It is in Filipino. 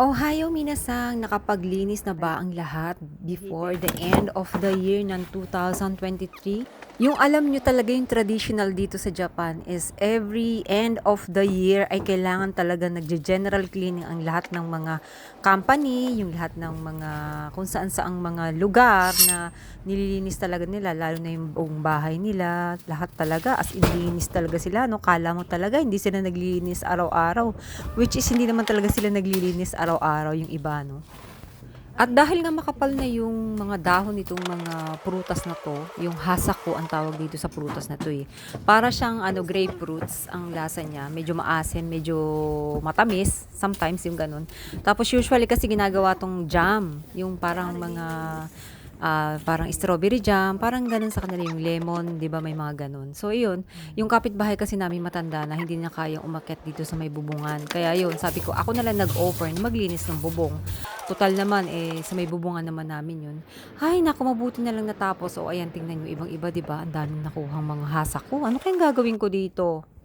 Ohayo minasang, nakapaglinis na ba ang lahat before the end of the year ng 2023? Yung alam nyo talaga yung traditional dito sa Japan is every end of the year ay kailangan talaga nagje-general cleaning ang lahat ng mga company, yung lahat ng mga kung saan saang mga lugar na nililinis talaga nila, lalo na yung buong bahay nila, lahat talaga as in linis talaga sila, no? Kala mo talaga hindi sila naglilinis araw-araw, which is hindi naman talaga sila naglilinis araw-araw yung iba, no? At dahil nga makapal na yung mga dahon nitong mga prutas na to, yung hasako ang tawag dito sa prutas na to eh. Para siyang ano grapefruits ang lasa niya, medyo maasim, medyo matamis, sometimes yung ganun. Tapos usually kasi ginagawa tong jam, yung parang mga ah, parang strawberry jam, parang ganun sa kanila yung lemon, 'di ba may mga ganun. So yun, yung kapitbahay kasi namin matanda na hindi na kayang umakyat dito sa may bubungan. Kaya yun, sabi ko, ako na lang nag-offer na maglinis ng bubong. Total naman, eh, sa may bubungan naman namin yun. Ay, naku, mabuti na lang natapos. O, ayan, tingnan nyo, ibang-iba, di ba? Ang daming nakuhang mga hasak ko. Ano kayang gagawin ko dito?